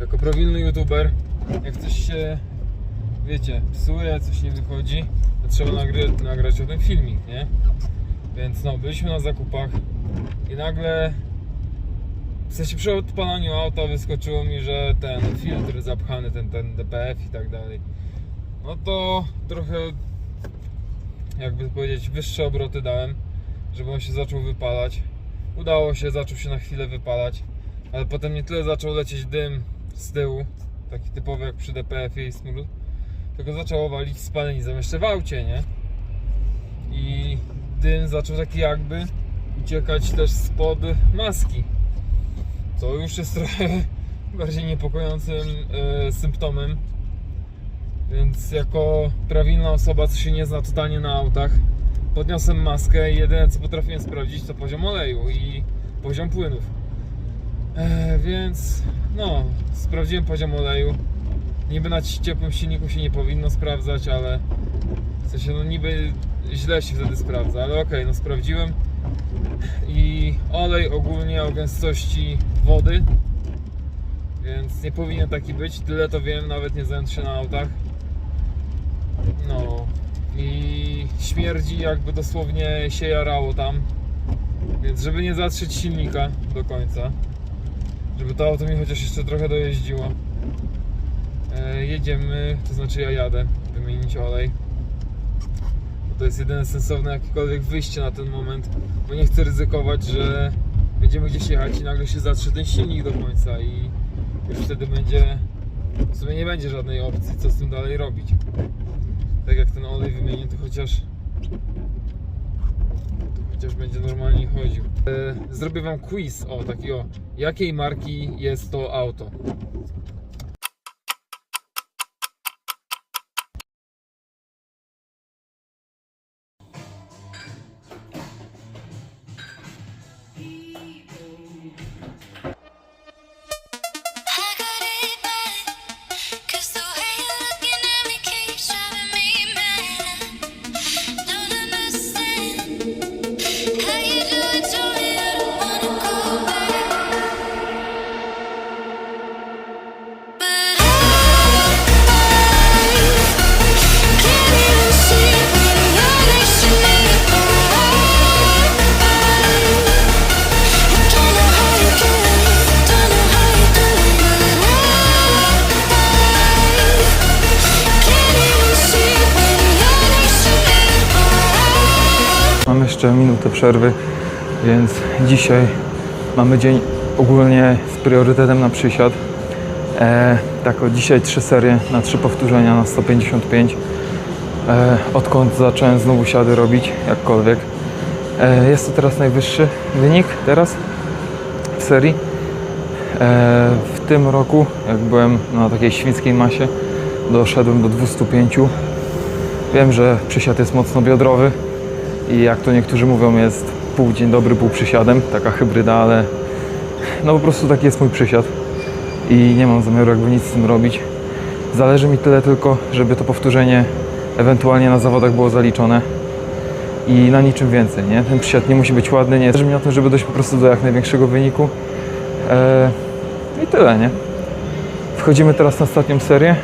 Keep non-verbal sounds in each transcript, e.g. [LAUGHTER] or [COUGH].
jako prawilny youtuber, jak coś się, wiecie, psuje, coś nie wychodzi, to trzeba nagry, nagrać o tym filmik, nie? Więc no, byliśmy na zakupach i nagle w sensie przy odpalaniu auta wyskoczyło mi, że ten filtr zapchany, ten, ten DPF i tak dalej. No to trochę, jakby powiedzieć, wyższe obroty dałem, żeby on się zaczął wypalać. Udało się, zaczął się na chwilę wypalać, ale potem nie tyle zaczął lecieć dym z tyłu, taki typowy jak przy DPF-ie i smród, tylko zaczęło walić spalenizą jeszcze w aucie, nie? I dym zaczął taki jakby uciekać też spod maski co już jest [LAUGHS] trochę bardziej niepokojącym e, symptomem. Więc jako prawilna osoba, co się nie zna totalnie na autach, podniosłem maskę i jedyne co potrafiłem sprawdzić to poziom oleju i poziom płynów. E, więc no, sprawdziłem poziom oleju. Niby na ciepłym silniku się nie powinno sprawdzać, ale w sensie no niby źle się wtedy sprawdza, ale okej, no sprawdziłem. I olej ogólnie o gęstości wody więc nie powinien taki być, tyle to wiem, nawet nie znając się na autach. No i śmierdzi jakby dosłownie się jarało tam. Więc żeby nie zatrzeć silnika do końca żeby to auto mi chociaż jeszcze trochę dojeździło. E, jedziemy, to znaczy ja jadę wymienić olej. To jest jedyne sensowne jakiekolwiek wyjście na ten moment, bo nie chcę ryzykować, że będziemy gdzieś jechać i nagle się zatrze ten silnik do końca i już wtedy będzie, w sumie nie będzie żadnej opcji, co z tym dalej robić. Tak jak ten olej wymienię, to chociaż chociaż będzie normalnie chodził. E, Zrobię wam quiz o takiego, jakiej marki jest to auto. Jeszcze minutę przerwy, więc dzisiaj mamy dzień ogólnie z priorytetem na przysiad. E, tak, o dzisiaj trzy serie na trzy powtórzenia na 155. E, odkąd zacząłem znowu siady robić, jakkolwiek. E, jest to teraz najwyższy wynik teraz w serii. E, w tym roku, jak byłem na takiej świńskiej masie, doszedłem do 205. Wiem, że przysiad jest mocno biodrowy i jak to niektórzy mówią, jest pół dzień dobry, pół przysiadem, taka hybryda, ale no po prostu taki jest mój przysiad i nie mam zamiaru jakby nic z tym robić. Zależy mi tyle tylko, żeby to powtórzenie ewentualnie na zawodach było zaliczone i na niczym więcej, nie? Ten przysiad nie musi być ładny, nie zależy mi na tym, żeby dojść po prostu do jak największego wyniku eee, i tyle, nie? Wchodzimy teraz na ostatnią serię.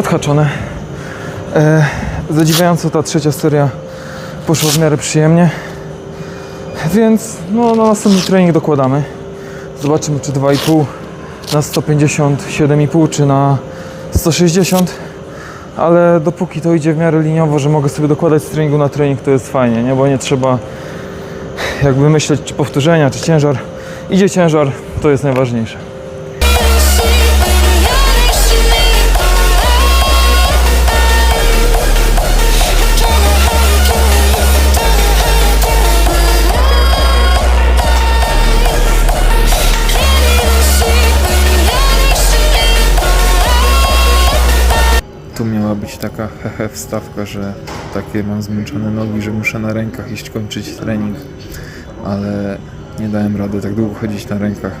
Odhaczone. E, zadziwiająco ta trzecia seria poszła w miarę przyjemnie. Więc no, na następny trening dokładamy. Zobaczymy czy 2,5 na 157,5 czy na 160. Ale dopóki to idzie w miarę liniowo, że mogę sobie dokładać z treningu na trening, to jest fajnie, nie? Bo nie trzeba jakby myśleć czy powtórzenia, czy ciężar. Idzie ciężar, to jest najważniejsze. Taka hehe wstawka, że takie mam zmęczone nogi, że muszę na rękach iść kończyć trening, ale nie dałem rady tak długo chodzić na rękach.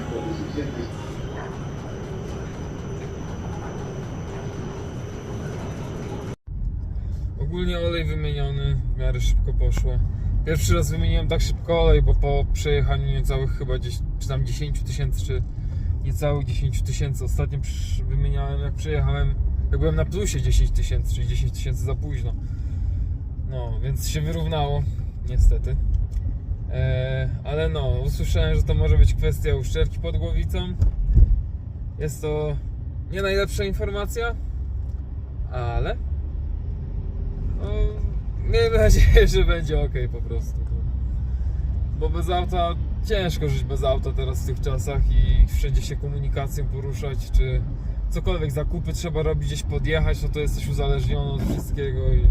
Ogólnie olej wymieniony, w miarę szybko poszło. Pierwszy raz wymieniłem tak szybko olej, bo po przejechaniu niecałych chyba 10, czy tam 10 tysięcy, czy niecałych 10 tysięcy. Ostatnio wymieniałem jak przejechałem, jak byłem na plusie 10 tysięcy, czyli 10 tysięcy za późno. No, więc się wyrównało, niestety. Eee, ale no, usłyszałem, że to może być kwestia uszczelki pod głowicą. Jest to nie najlepsza informacja, ale no, miejmy nadzieję, że będzie ok po prostu. Bo bez auta ciężko żyć bez auta teraz w tych czasach i wszędzie się komunikacją poruszać, czy cokolwiek zakupy trzeba robić, gdzieś podjechać, no to jesteś uzależniony od wszystkiego i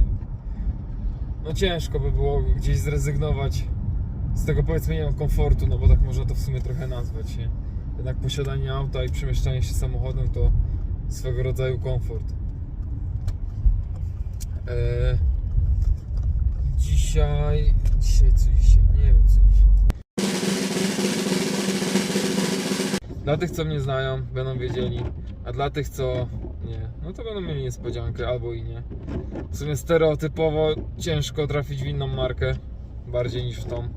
no ciężko by było gdzieś zrezygnować z tego powiedzmy nie wiem, komfortu, no bo tak można to w sumie trochę nazwać, nie? Jednak posiadanie auta i przemieszczanie się samochodem to swego rodzaju komfort. Eee, dzisiaj. Dzisiaj co dzisiaj? Nie wiem co dzisiaj. Dla tych co mnie znają, będą wiedzieli, a dla tych co nie, no to będą mieli niespodziankę albo i nie. W sumie stereotypowo ciężko trafić w inną markę bardziej niż w tą.